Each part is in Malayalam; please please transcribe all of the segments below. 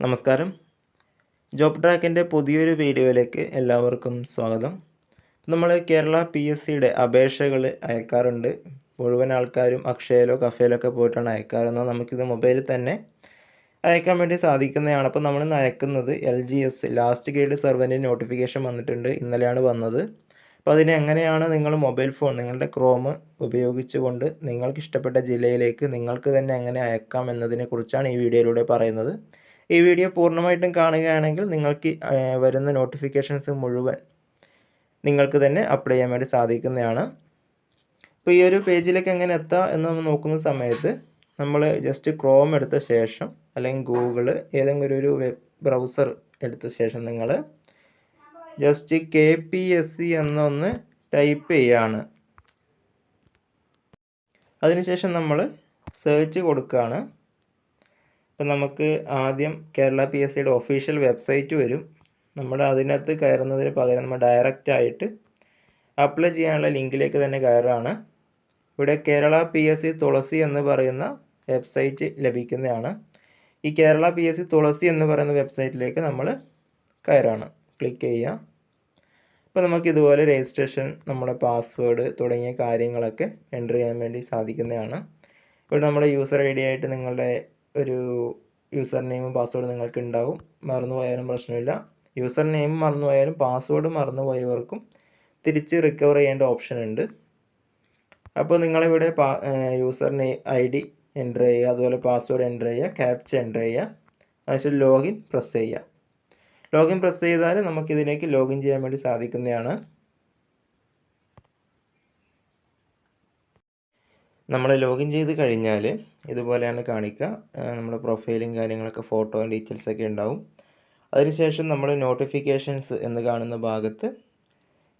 നമസ്കാരം. ജോബ് ട്രാക്കിന്റെ പുതിയൊരു വീഡിയോയിലേക്ക് എല്ലാവർക്കും സ്വാഗതം. നമ്മൾ കേരള പി എസ് സിയുടെ അപേക്ഷകൾ അയക്കാറുണ്ട്. മുഴുവൻ ആൾക്കാരും അക്ഷയയിലോ കഫേയിലോ ഒക്കെ പോയിട്ടാണ് അയക്കാറെന്നാൽ നമുക്കിത് മൊബൈലിൽ തന്നെ അയക്കാൻ വേണ്ടി സാധിക്കുന്നതാണ്. അപ്പോൾ നമ്മളിന്ന് അയക്കുന്നത് L G S last grade സെർവന്റെ notification വന്നിട്ടുണ്ട്. ഇന്നലെയാണ് വന്നത്. അപ്പോൾ അതിന് എങ്ങനെയാണ് നിങ്ങൾ മൊബൈൽ ഫോൺ നിങ്ങളുടെ ക്രോം ഉപയോഗിച്ചുകൊണ്ട് നിങ്ങൾക്ക് ഇഷ്ടപ്പെട്ട ജില്ലയിലേക്ക് നിങ്ങൾക്ക് തന്നെ എങ്ങനെ അയക്കാം എന്നതിനെക്കുറിച്ചാണ് ഈ വീഡിയോയിലൂടെ പറയുന്നത്. ഈ വീഡിയോ പൂർണമായിട്ടും കാണുകയാണെങ്കിൽ നിങ്ങൾക്ക് വരുന്ന നോട്ടിഫിക്കേഷൻസ് മുഴുവൻ നിങ്ങൾക്ക് തന്നെ അപ്ലൈ ചെയ്യാൻ വേണ്ടി സാധിക്കുന്നതാണ്. അപ്പോൾ ഈ ഒരു പേജിലേക്ക് എങ്ങനെ എത്താം എന്ന് നമ്മൾ നോക്കുന്ന സമയത്ത് നമ്മൾ ജസ്റ്റ് ക്രോം എടുത്ത ശേഷം അല്ലെങ്കിൽ ഗൂഗിൾ ഏതെങ്കിലും ഒരു വെബ് ബ്രൗസർ എടുത്ത ശേഷം നിങ്ങൾ just K P S C എന്നൊന്ന് ടൈപ്പ് ചെയ്യാണ്. അതിനുശേഷം നമ്മൾ സെർച്ച് കൊടുക്കുകയാണ്. അപ്പം നമുക്ക് ആദ്യം കേരള പി എസ് സിയുടെ ഒഫീഷ്യൽ വെബ്സൈറ്റ് വരും. നമ്മൾ അതിനകത്ത് കയറുന്നതിന് പകരം നമ്മൾ ഡയറക്റ്റ് ആയിട്ട് അപ്ലൈ ചെയ്യാനുള്ള ലിങ്കിലേക്ക് തന്നെ കയറാണ്. ഇവിടെ Kerala P S C Thulasi എന്ന് പറയുന്ന വെബ്സൈറ്റ് ലഭിക്കുന്നതാണ്. ഈ Kerala P S C Thulasi എന്ന് പറയുന്ന വെബ്സൈറ്റിലേക്ക് നമ്മൾ കയറാണ്. ക്ലിക്ക് ചെയ്യുക. അപ്പോൾ നമുക്ക് ഇതുപോലെ രജിസ്ട്രേഷൻ നമ്മുടെ പാസ്വേഡ് തുടങ്ങിയ കാര്യങ്ങളൊക്കെ എന്റർ ചെയ്യാൻ വേണ്ടി സാധിക്കുന്നതാണ്. ഇവിടെ നമ്മുടെ യൂസർ ഐ ഡി ആയിട്ട് നിങ്ങളുടെ ഒരു യൂസർ നെയിമും പാസ്വേഡും നിങ്ങൾക്ക് ഉണ്ടാവും മറന്നുപോയാലും പ്രശ്നമില്ല. യൂസർ നെയിം മറന്നുപോയാലും പാസ്വേഡ് മറന്നുപോയവർക്കും തിരിച്ച് റിക്കവർ ചെയ്യേണ്ട ഓപ്ഷൻ ഉണ്ട്. അപ്പോൾ നിങ്ങളിവിടെ user name I D enter ചെയ്യുക അതുപോലെ പാസ്വേഡ് എന്റർ ചെയ്യുക ക്യാപ്ച എന്റർ ചെയ്യുക. അതിനുശേഷം ലോഗിൻ പ്രസ് ചെയ്യുക. ലോഗിൻ പ്രസ് ചെയ്താൽ നമുക്ക് ഇതിലേക്ക് ലോഗിൻ ചെയ്യാൻ വേണ്ടി സാധിക്കുന്നതാണ്. നമ്മൾ ലോഗിൻ ചെയ്ത് കഴിഞ്ഞാൽ ഇതുപോലെയാണ് കാണിക്കുക നമ്മുടെ പ്രൊഫൈലും കാര്യങ്ങളൊക്കെ ഫോട്ടോയും ഡീറ്റെയിൽസ് ഒക്കെ ഉണ്ടാവും. അതിനുശേഷം നമ്മൾ നോട്ടിഫിക്കേഷൻസ് എന്ന് കാണുന്ന ഭാഗത്ത്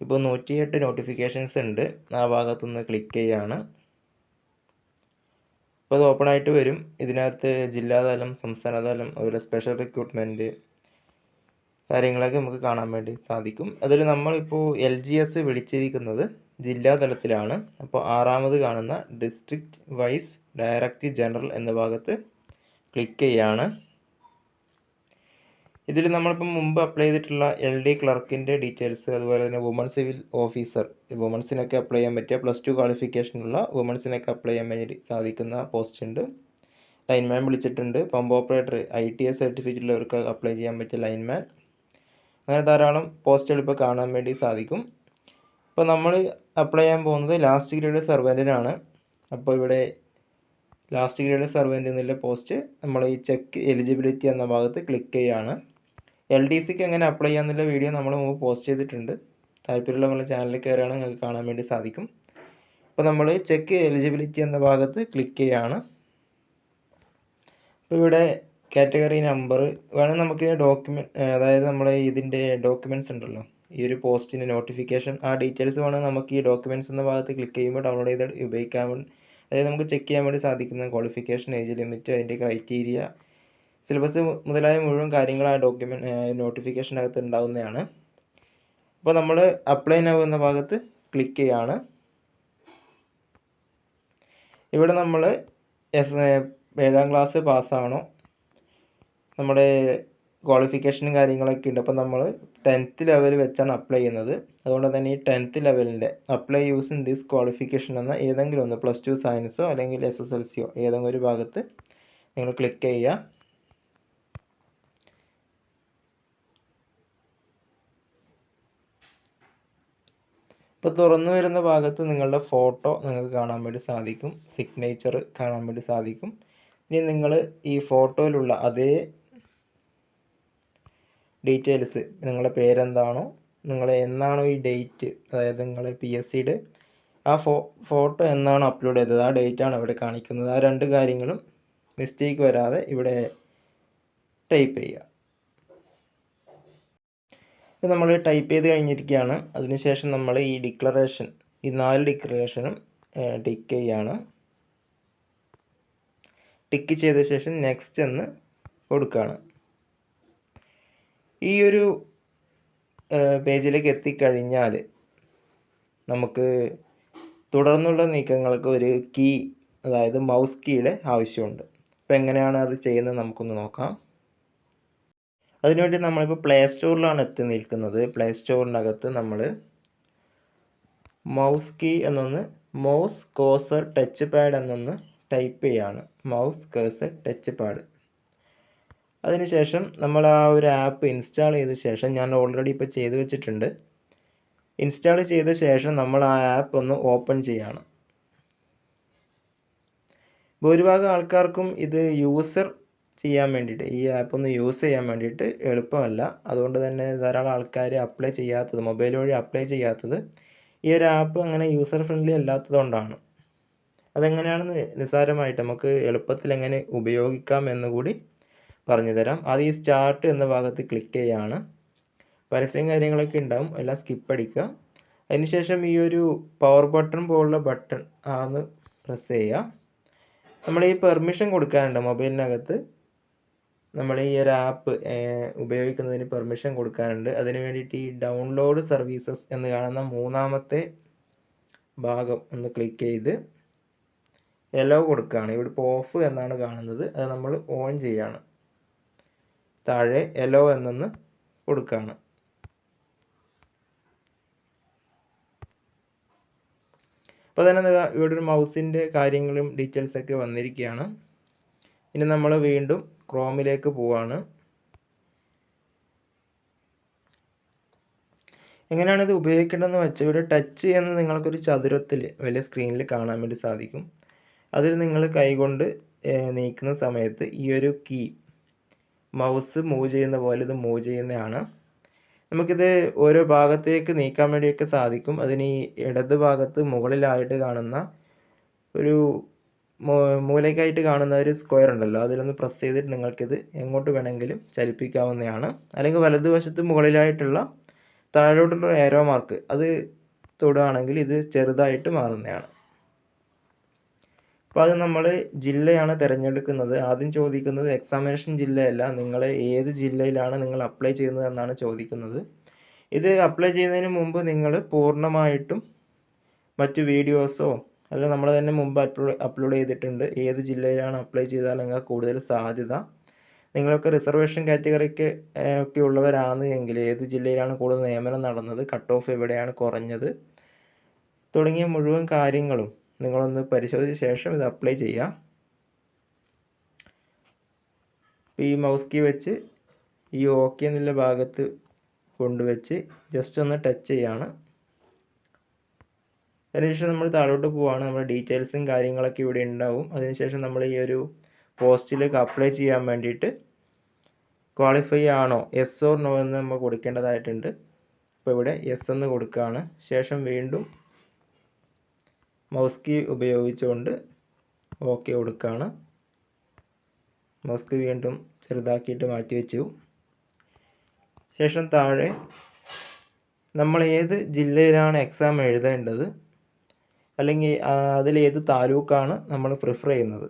ഇപ്പോൾ നൂറ്റിയെട്ട് നോട്ടിഫിക്കേഷൻസ് ഉണ്ട്. ആ ഭാഗത്തൊന്ന് ക്ലിക്ക് ചെയ്യുകയാണ് അപ്പോൾ അത് ഓപ്പൺ ആയിട്ട് വരും. ഇതിനകത്ത് ജില്ലാതലം സംസ്ഥാനതലം അതുപോലെ സ്പെഷ്യൽ റിക്രൂട്ട്മെന്റ് കാര്യങ്ങളൊക്കെ നമുക്ക് കാണാൻ വേണ്ടി സാധിക്കും. അതിൽ നമ്മളിപ്പോൾ എൽ ജി എസ് വിളിച്ചിരിക്കുന്നത് ജില്ലാതലത്തിലാണ് അപ്പോൾ ആറാമത് കാണുന്ന ഡിസ്ട്രിക്റ്റ് വൈസ് ഡയറക്റ്റ് ജനറൽ എന്ന ഭാഗത്ത് ക്ലിക്ക് ചെയ്യാണ്. ഇതിൽ നമ്മളിപ്പം മുമ്പ് അപ്ലൈ ചെയ്തിട്ടുള്ള എൽ ഡി ക്ലർക്കിന്റെ ഡീറ്റെയിൽസ് അതുപോലെ തന്നെ വുമൺ സിവിൽ ഓഫീസർ വുമൺസിനൊക്കെ അപ്ലൈ ചെയ്യാൻ പറ്റിയ പ്ലസ് ടു ക്വാളിഫിക്കേഷനുള്ള വുമൺസിനൊക്കെ അപ്ലൈ ചെയ്യാൻ വേണ്ടി സാധിക്കുന്ന പോസ്റ്റ് ഉണ്ട്. ലൈൻമാൻ വിളിച്ചിട്ടുണ്ട്. Pump operator I T S certificate ഉള്ളവർക്ക് അപ്ലൈ ചെയ്യാൻ പറ്റിയ ലൈൻമാൻ അങ്ങനെ ധാരാളം പോസ്റ്റുകൾ ഇപ്പോൾ കാണാൻ വേണ്ടി സാധിക്കും. അപ്പോൾ നമ്മൾ അപ്ലൈ ചെയ്യാൻ പോകുന്നത് ലാസ്റ്റ് ഗ്രേഡ് സർവന്റിനാണ് അപ്പോൾ ഇവിടെ ലാസ്റ്റ് ഗ്രേഡ് സർവേ എന്നുള്ള പോസ്റ്റ് നമ്മൾ ഈ ചെക്ക് എലിജിബിലിറ്റി എന്ന ഭാഗത്ത് ക്ലിക്ക് ചെയ്യുകയാണ് എൽ ഡി സിക്ക് എങ്ങനെ അപ്ലൈ ചെയ്യാന്നുള്ള വീഡിയോ നമ്മൾ മുമ്പ് പോസ്റ്റ് ചെയ്തിട്ടുണ്ട്. താല്പര്യമുള്ള നമ്മുടെ ചാനലിൽ കയറുകയാണ് നിങ്ങൾക്ക് കാണാൻ വേണ്ടി സാധിക്കും. അപ്പോൾ നമ്മൾ ചെക്ക് എലിജിബിലിറ്റി എന്ന ഭാഗത്ത് ക്ലിക്ക് ചെയ്യുകയാണ് അപ്പോൾ ഇവിടെ കാറ്റഗറി നമ്പർ വേണമെങ്കിൽ നമുക്ക് ഡോക്യുമെന്റ് അതായത് നമ്മൾ ഇതിന്റെ ഡോക്യുമെന്റ്സ് ഉണ്ടല്ലോ. ഈ ഒരു പോസ്റ്റിന്റെ നോട്ടിഫിക്കേഷൻ ആ ഡീറ്റെയിൽസ് വേണമെങ്കിൽ നമുക്ക് ഈ ഡോക്യുമെന്റ്സ് എന്ന ഭാഗത്ത് ക്ലിക്ക് ചെയ്യുമ്പോൾ ഡൗൺലോഡ് ചെയ്ത് ഉപയോഗിക്കാൻ അതായത് നമുക്ക് ചെക്ക് ചെയ്യാൻ വേണ്ടി സാധിക്കുന്ന ക്വാളിഫിക്കേഷൻ ഏജ് ലിമിറ്റ് അതിന്റെ ക്രൈറ്റീരിയ സിലബസ് മുതലായ മുഴുവൻ കാര്യങ്ങൾ ആ ഡോക്യുമെന്റ് നോട്ടിഫിക്കേഷനകത്ത് ഉണ്ടാവുന്നതാണ്. അപ്പോൾ നമ്മൾ അപ്ലൈ നൗ എന്ന ഭാഗത്ത് ക്ലിക്ക് ചെയ്യാണ്. ഇവിടെ നമ്മൾ എസ് ഏഴാം ക്ലാസ് പാസ്സാണോ നമ്മുടെ ക്വാളിഫിക്കേഷനും കാര്യങ്ങളൊക്കെ ഉണ്ട്. അപ്പോൾ നമ്മൾ ടെൻത്ത് ലെവൽ വെച്ചാണ് അപ്ലൈ ചെയ്യുന്നത്. അതുകൊണ്ട് തന്നെ ഈ ടെൻത്ത് ലെവലിന്റെ അപ്ലൈ യൂസിങ് ദിസ് ക്വാളിഫിക്കേഷൻ എന്ന ഏതെങ്കിലും ഒന്ന് പ്ലസ് ടു സയൻസോ അല്ലെങ്കിൽ എസ് എസ് എൽ സിയോ ഏതെങ്കിലും ഒരു ഭാഗത്ത് നിങ്ങൾ ക്ലിക്ക് ചെയ്യുക. ഇപ്പോൾ തുറന്നു വരുന്ന ഭാഗത്ത് നിങ്ങളുടെ ഫോട്ടോ നിങ്ങൾക്ക് കാണാൻ വേണ്ടി സാധിക്കും. സിഗ്നേച്ചർ കാണാൻ വേണ്ടി സാധിക്കും. ഇനി നിങ്ങൾ ഈ ഫോട്ടോയിലുള്ള അതേ ഡീറ്റെയിൽസ് നിങ്ങളുടെ പേരെന്താണോ നിങ്ങൾ എന്നാണോ ഈ ഡേറ്റ് അതായത് നിങ്ങൾ പി എസ് സിയുടെ ആ ഫോ ഫോട്ടോ എന്നാണോ അപ്ലോഡ് ചെയ്തത് ആ ഡേറ്റ് ആണ് ഇവിടെ കാണിക്കുന്നത്. ആ രണ്ട് കാര്യങ്ങളും മിസ്റ്റേക്ക് വരാതെ ഇവിടെ ടൈപ്പ് ചെയ്യുക. ഇപ്പോൾ നമ്മൾ ടൈപ്പ് ചെയ്ത് കഴിഞ്ഞിരിക്കുകയാണ്. അതിനുശേഷം നമ്മൾ ഈ ഡിക്ലറേഷൻ ഈ നാല് ഡിക്ലറേഷനും ടിക്ക് ചെയ്യാണ് ടിക്ക് ചെയ്ത ശേഷം നെക്സ്റ്റ് എന്ന് കൊടുക്കുകയാണ്. ഈ ഒരു പേജിലേക്ക് എത്തിക്കഴിഞ്ഞാൽ നമുക്ക് തുടർന്നുള്ള നീക്കങ്ങൾക്ക് ഒരു കീ അതായത് മൗസ് കീയുടെ ആവശ്യമുണ്ട്. അപ്പോൾ എങ്ങനെയാണ് അത് ചെയ്യുന്നത് നമുക്കൊന്ന് നോക്കാം. അതിനുവേണ്ടി നമ്മളിപ്പോൾ പ്ലേ സ്റ്റോറിലാണ് എത്തി നിൽക്കുന്നത്. പ്ലേ സ്റ്റോറിനകത്ത് നമ്മൾ മൗസ് കീ എന്നൊന്ന് മൗസ് കോസർ ടച്ച് പാഡ് എന്നൊന്ന് ടൈപ്പ് ചെയ്യാണ്. മൗസ് കേസർ ടച്ച് പാഡ് അതിനുശേഷം നമ്മൾ ആ ഒരു ആപ്പ് ഇൻസ്റ്റാൾ ചെയ്ത ശേഷം ഞാൻ ഓൾറെഡി ഇപ്പോൾ ചെയ്തു വെച്ചിട്ടുണ്ട്. ഇൻസ്റ്റാൾ ചെയ്ത ശേഷം നമ്മൾ ആ ആപ്പ് ഒന്ന് ഓപ്പൺ ചെയ്യാണ്. ഭൂരിഭാഗം ആൾക്കാർക്കും ഇത് യൂസർ ചെയ്യാൻ വേണ്ടിയിട്ട് ഈ ആപ്പ് ഒന്ന് യൂസ് ചെയ്യാൻ വേണ്ടിയിട്ട് എളുപ്പമല്ല. അതുകൊണ്ട് തന്നെ ധാരാളം ആൾക്കാർ അപ്ലൈ ചെയ്യാത്തത് മൊബൈൽ വഴി അപ്ലൈ ചെയ്യാത്തത് ഈ ഒരു ആപ്പ് അങ്ങനെ യൂസർ ഫ്രണ്ട്ലി അല്ലാത്തത് കൊണ്ടാണ്. അതെങ്ങനെയാണെന്ന് നിസ്സാരമായിട്ട് നമുക്ക് എളുപ്പത്തിൽ എങ്ങനെ ഉപയോഗിക്കാം എന്ന് കൂടി പറഞ്ഞു തരാം അത് ഈ സ്റ്റാർട്ട് എന്ന ഭാഗത്ത് ക്ലിക്ക് ചെയ്യാണ്. പരസ്യം കാര്യങ്ങളൊക്കെ ഉണ്ടാവും. എല്ലാം സ്കിപ്പ് അടിക്കുക. അതിനുശേഷം ഈ ഒരു പവർ ബട്ടൺ പോലുള്ള ബട്ടൺ ആന്ന് പ്രസ് ചെയ്യുക. നമ്മൾ ഈ പെർമിഷൻ കൊടുക്കാനുണ്ട് മൊബൈലിനകത്ത്. നമ്മൾ ഈ ഒരു ആപ്പ് ഉപയോഗിക്കുന്നതിന് പെർമിഷൻ കൊടുക്കാനുണ്ട് അതിന് വേണ്ടിയിട്ട് ഈ ഡൗൺലോഡ് സർവീസസ് എന്ന് കാണുന്ന മൂന്നാമത്തെ ഭാഗം ഒന്ന് ക്ലിക്ക് ചെയ്ത് എലോ കൊടുക്കുകയാണ്. ഇവിടെ ഇപ്പോൾ ഓഫ് എന്നാണ് കാണുന്നത്. അത് നമ്മൾ ഓൺ ചെയ്യാണ് താഴെ എലോ എന്നൊന്ന് കൊടുക്കുകയാണ് അപ്പോൾ തന്നെ ഇവിടെ ഒരു മൗസിന്റെ കാര്യങ്ങളും ഡീറ്റെയിൽസ് ഒക്കെ വന്നിരിക്കുകയാണ്. ഇനി നമ്മൾ വീണ്ടും ക്രോമിലേക്ക് പോവാണ്. എങ്ങനെയാണ് ഇത് ഉപയോഗിക്കേണ്ടതെന്ന് വെച്ചാൽ ഇവിടെ ടച്ച് ചെയ്യുന്ന നിങ്ങൾക്കൊരു ചതുരത്തിൽ വലിയ സ്ക്രീനിൽ കാണാൻ വേണ്ടി സാധിക്കും. അതിൽ നിങ്ങൾ കൈകൊണ്ട് നീക്കുന്ന സമയത്ത് ഈ ഒരു കീ മൗസ് മൂവ് ചെയ്യുന്ന പോലെ ഇത് മൂവ് ചെയ്യുന്നതാണ്. നമുക്കിത് ഓരോ ഭാഗത്തേക്ക് നീക്കാൻ വേണ്ടിയൊക്കെ സാധിക്കും. അതിന് ഈ ഇടത് ഭാഗത്ത് മുകളിലായിട്ട് കാണുന്ന ഒരു മൂലയ്ക്കായിട്ട് കാണുന്ന ഒരു സ്ക്വയർ ഉണ്ടല്ലോ. അതിലൊന്ന് പ്രസ് ചെയ്തിട്ട് നിങ്ങൾക്കിത് എങ്ങോട്ട് വേണമെങ്കിലും ചലിപ്പിക്കാവുന്നതാണ്. അല്ലെങ്കിൽ വലതുവശത്ത് മുകളിലായിട്ടുള്ള താഴോട്ടുള്ള ഏരോ മാർക്ക് അത് തൊടുകയാണെങ്കിൽ ഇത് ചെറുതായിട്ട് മാറുന്നതാണ്. അപ്പോൾ അത് നമ്മൾ ജില്ലയാണ് തിരഞ്ഞെടുക്കുന്നത്. ആദ്യം ചോദിക്കുന്നത് എക്സാമിനേഷൻ ജില്ലയല്ല. നിങ്ങൾ ഏത് ജില്ലയിലാണ് നിങ്ങൾ അപ്ലൈ ചെയ്യുന്നത് എന്നാണ് ചോദിക്കുന്നത്. ഇത് അപ്ലൈ ചെയ്യുന്നതിന് മുമ്പ് നിങ്ങൾ പൂർണമായിട്ടും മറ്റു വീഡിയോസോ അല്ല നമ്മൾ തന്നെ മുമ്പ് അപ്ലോഡ് അപ്ലോഡ് ചെയ്തിട്ടുണ്ട്. ഏത് ജില്ലയിലാണ് അപ്ലൈ ചെയ്താൽ നിങ്ങൾക്ക് കൂടുതൽ സാധ്യത. നിങ്ങൾക്ക് റിസർവേഷൻ കാറ്റഗറിക്ക് ഒക്കെ ഉള്ളവരാണ് എങ്കിൽ ഏത് ജില്ലയിലാണ് കൂടുതൽ നിയമനം നടന്നത്? കട്ട് ഓഫ് എവിടെയാണ് കുറഞ്ഞത്? തുടങ്ങിയ മുഴുവൻ കാര്യങ്ങളും നിങ്ങളൊന്ന് പരിശോധിച്ച ശേഷം ഇത് അപ്ലൈ ചെയ്യാം. ഈ മൗസ് കീ വെച്ച് ഈ ഓക്കെ എന്നുള്ള ഭാഗത്ത് കൊണ്ടുവച്ച് ജസ്റ്റ് ഒന്ന് ടച്ച് ചെയ്യാണ്. അതിനുശേഷം നമ്മൾ താഴോട്ട് പോവാണ്. നമ്മുടെ ഡീറ്റെയിൽസും കാര്യങ്ങളൊക്കെ ഇവിടെ ഉണ്ടാവും. അതിനുശേഷം നമ്മൾ ഈ ഒരു പോസ്റ്റിലേക്ക് അപ്ലൈ ചെയ്യാൻ വേണ്ടിയിട്ട് ക്വാളിഫൈ ആണോ എസ് ഓർ നോ എന്ന് നമ്മൾ കൊടുക്കേണ്ടതായിട്ടുണ്ട്. അപ്പോൾ ഇവിടെ എസ് എന്ന് കൊടുക്കുകയാണ് ശേഷം വീണ്ടും മൗസ് കീ ഉപയോഗിച്ചുകൊണ്ട് ഓക്കെ കൊടുക്കുകയാണ് മൗസ് കീ വീണ്ടും ചെറുതാക്കിയിട്ട് മാറ്റി വെച്ചു. ശേഷം താഴെ നമ്മൾ ഏത് ജില്ലയിലാണ് എക്സാം എഴുതേണ്ടത്? അല്ലെങ്കിൽ അതിലേത് താലൂക്കാണ് നമ്മൾ പ്രിഫർ ചെയ്യുന്നത്?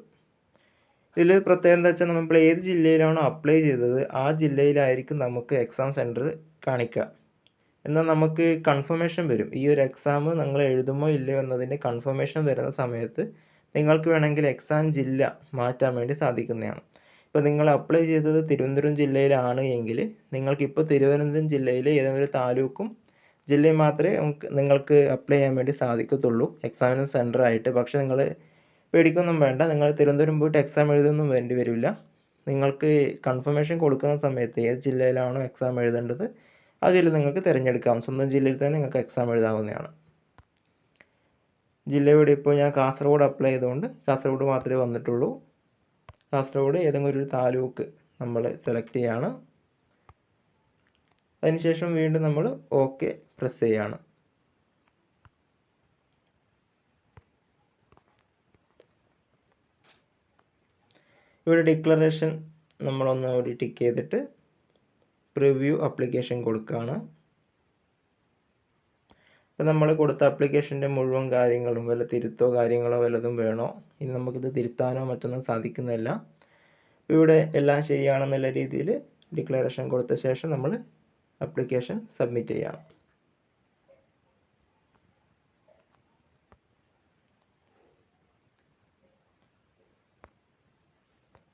ഇതിൽ പ്രത്യേകം എന്താ വെച്ചാൽ നമ്മൾ ഏത് ജില്ലയിലാണോ അപ്ലൈ ചെയ്തത് ആ ജില്ലയിലായിരിക്കും നമുക്ക് എക്സാം സെന്റർ കാണിക്കുക എന്നാൽ നമുക്ക് കൺഫർമേഷൻ വരും. ഈ ഒരു എക്സാം നിങ്ങൾ എഴുതുമോ ഇല്ലയോ എന്നതിന്റെ കൺഫർമേഷൻ വരുന്ന സമയത്ത് നിങ്ങൾക്ക് വേണമെങ്കിൽ എക്സാം ജില്ല മാറ്റാൻ വേണ്ടി സാധിക്കുന്നതാണ്. ഇപ്പോൾ നിങ്ങൾ അപ്ലൈ ചെയ്തത് തിരുവനന്തപുരം ജില്ലയിലാണ് എങ്കിൽ നിങ്ങൾക്ക് ഇപ്പോൾ തിരുവനന്തപുരം ജില്ലയിലെ ഏതെങ്കിലും താലൂക്കും ജില്ലയും മാത്രമേ നിങ്ങൾക്ക് അപ്ലൈ ചെയ്യാൻ വേണ്ടി സാധിക്കത്തുള്ളൂ. എക്സാമിന് സെന്റർ ആയിട്ട്. പക്ഷേ നിങ്ങൾ പേടിക്കൊന്നും വേണ്ട. നിങ്ങൾ തിരുവനന്തപുരം പോയിട്ട് എക്സാം എഴുതൊന്നും വേണ്ടി വരില്ല. നിങ്ങൾക്ക് കൺഫർമേഷൻ കൊടുക്കുന്ന സമയത്ത് ഏത് ജില്ലയിലാണോ എക്സാം എഴുതേണ്ടത് ആ ജില്ല നിങ്ങൾക്ക് തിരഞ്ഞെടുക്കാം. സ്വന്തം ജില്ലയിൽ തന്നെ നിങ്ങൾക്ക് എക്സാം എഴുതാവുന്നതാണ്. ജില്ലയുടെ ഇപ്പോൾ ഞാൻ കാസർഗോഡ് അപ്ലൈ ചെയ്തുകൊണ്ട് കാസർഗോഡ് മാത്രമേ വന്നിട്ടുള്ളൂ. കാസർഗോഡ് ഏതെങ്കിലും ഒരു താലൂക്ക് നമ്മൾ സെലക്ട് ചെയ്യാണ്. അതിനുശേഷം വീണ്ടും നമ്മൾ ഓക്കെ പ്രസ് ചെയ്യാണ്. ഇവിടെ ഡിക്ലറേഷൻ നമ്മളൊന്ന് കൂടി ടിക്ക് ചെയ്തിട്ട് പ്രിവ്യൂ അപ്ലിക്കേഷൻ കൊടുക്കുകയാണ് അപ്പോൾ നമ്മൾ കൊടുത്ത അപ്ലിക്കേഷന്റെ മുഴുവൻ കാര്യങ്ങളും വല്ല തിരുത്തോ കാര്യങ്ങളോ വല്ലതും വേണോ? ഇനി നമുക്കിത് തിരുത്താനോ മറ്റൊന്നും സാധിക്കുന്നില്ല ഇവിടെ എല്ലാം ശരിയാണെന്നുള്ള രീതിയിൽ ഡിക്ലറേഷൻ കൊടുത്ത ശേഷം നമ്മൾ അപ്ലിക്കേഷൻ സബ്മിറ്റ് ചെയ്യണം.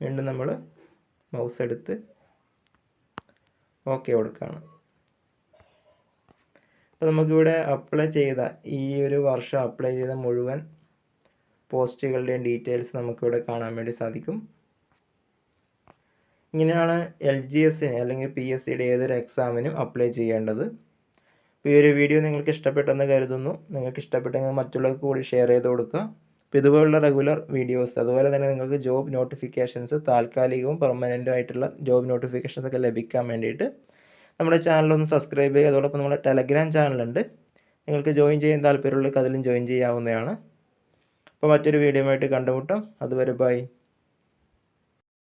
വീണ്ടും നമ്മൾ മൗസ് എടുത്ത് ഓക്കെ കൊടുക്കുകയാണ് അപ്പോൾ നമുക്കിവിടെ അപ്ലൈ ചെയ്ത ഈ ഒരു വർഷം അപ്ലൈ ചെയ്ത മുഴുവൻ പോസ്റ്റുകളുടെയും ഡീറ്റെയിൽസ് നമുക്കിവിടെ കാണാൻ വേണ്ടി സാധിക്കും. ഇങ്ങനെയാണ് എൽ ജി എസിന് അല്ലെങ്കിൽ പി എസ് സിയുടെ ഏതൊരു എക്സാമിനും അപ്ലൈ ചെയ്യേണ്ടത്. അപ്പോൾ ഈ ഒരു വീഡിയോ നിങ്ങൾക്ക് ഇഷ്ടപ്പെട്ടെന്ന് കരുതുന്നു. നിങ്ങൾക്ക് ഇഷ്ടപ്പെട്ടെങ്കിൽ മറ്റുള്ളവർക്ക് കൂടി ഷെയർ ചെയ്ത് കൊടുക്കുക. അപ്പോൾ ഇതുപോലുള്ള റെഗുലർ വീഡിയോസ് അതുപോലെ തന്നെ നിങ്ങൾക്ക് ജോബ് നോട്ടിഫിക്കേഷൻസ് താൽക്കാലികവും പെർമനന്റും ആയിട്ടുള്ള ജോബ് നോട്ടിഫിക്കേഷൻസ് ഒക്കെ ലഭിക്കാൻ വേണ്ടിയിട്ട് നമ്മുടെ ചാനൽ ഒന്ന് സബ്സ്ക്രൈബ് ചെയ്യുക. അതോടൊപ്പം നമ്മുടെ ടെലഗ്രാം ചാനലുണ്ട് നിങ്ങൾക്ക് ജോയിൻ ചെയ്യാൻ താല്പര്യമുള്ളവർക്ക് അതിലും ജോയിൻ ചെയ്യാവുന്നതാണ്. അപ്പോൾ മറ്റൊരു വീഡിയോ ആയിട്ട് കണ്ടുമുട്ടാം. അതുവരെ ബൈ